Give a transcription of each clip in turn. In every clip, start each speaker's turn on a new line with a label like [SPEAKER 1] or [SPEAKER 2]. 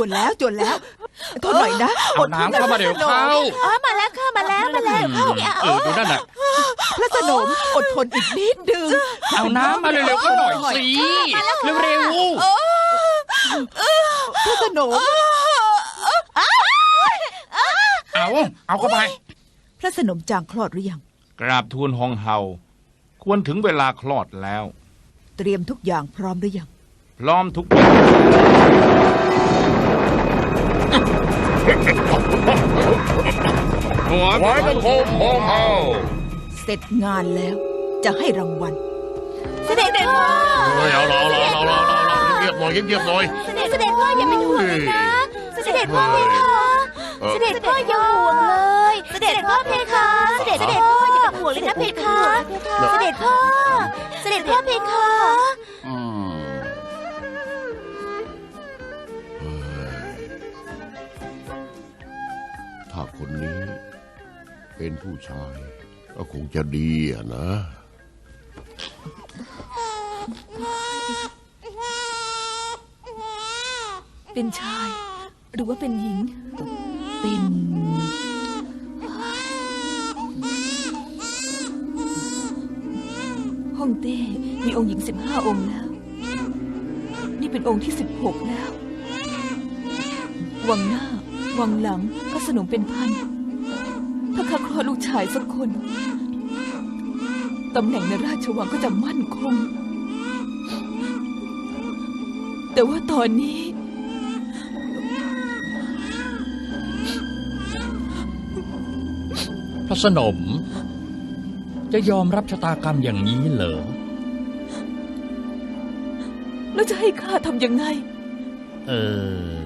[SPEAKER 1] วนแล้วจวนแล้วทนหน่อยนะ
[SPEAKER 2] เอาน้ำเข้ามาเดี๋ยวเข้า
[SPEAKER 3] อ๋อมาแล้วค่ะมาแล้วมาแล้ว
[SPEAKER 2] อืมเออดูนั่นน่ะ
[SPEAKER 1] พระสนมอดทนอีกนิดดึง
[SPEAKER 2] เอาน้ำมาเร็วๆก็หน่อยสิเร็ว
[SPEAKER 1] พระสนม
[SPEAKER 2] ๆเอาเอาเข้าไป
[SPEAKER 1] พระสนมจางคลอดหรือยัง
[SPEAKER 2] กราบทูลฮองเฮา ควรถึงเวลาคลอดแล้ว
[SPEAKER 1] เตรียมทุกอย่างพร้อมหรือยัง
[SPEAKER 2] พร้อมทุกอย่างหัว
[SPEAKER 4] ไว้บังคมพองเฮา
[SPEAKER 1] เสร็จงานแล้วจะให้รางวัล
[SPEAKER 3] เสด็จพ่อ
[SPEAKER 4] เฮ้ยเอาละเอาละเอาละเอาละเงียบหน่อยเงียบหน่อย
[SPEAKER 3] เสด็จเสด็จพ่ออย่าเป็นห่วงเลยนะเสด็จพ่อเพคะ
[SPEAKER 4] เออ
[SPEAKER 3] เสด็จพ่ออย่าห่วงเลย เสด็จพ่อเพคะเสด็จเสด็จพ่ออย่าเป็นห่วงเลยนะเพคะเสด็จพ่อ เสด็จพ่อเพคะ
[SPEAKER 4] ถ้าคนนี้เป็นผู้ชาย ก็คงจะดีอะนะ
[SPEAKER 3] เป็นชาย หรือว่าเป็นหญิง
[SPEAKER 1] เป็น
[SPEAKER 3] ฮ่องเต้มีองค์หญิงสิบห้าองค์แล้ว นี่เป็นองค์ที่สิบหกแล้ว วังหน้า วังหลังก็สนมเป็นพัน ถ้าข้าคลอดลูกชายสักคน ตำแหน่งในราชวังก็จะมั่นคง แต่ว่าตอนนี้
[SPEAKER 2] พระสนม จะยอมรับชะตากรรมอย่างนี้เหรอ
[SPEAKER 3] แล้วจะให้ข้าทำยังไง
[SPEAKER 2] เออ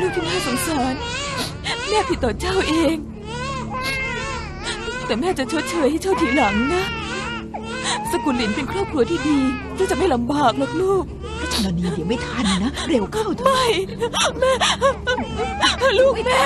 [SPEAKER 3] ลูกที่น่าสงสาร แม่ผิดต่อเจ้าเอง แต่แม่จะชดเชยให้เจ้าทีหลังนะ สกุลหลินเป็นครอบครัวที่ดีเจ้จะไม่ลำบากหรอกลูก
[SPEAKER 1] รัชนนี้เดี๋ยวไม่ทันนะ เร็วเข้าเถอะ
[SPEAKER 3] ไม่ ลูกแม่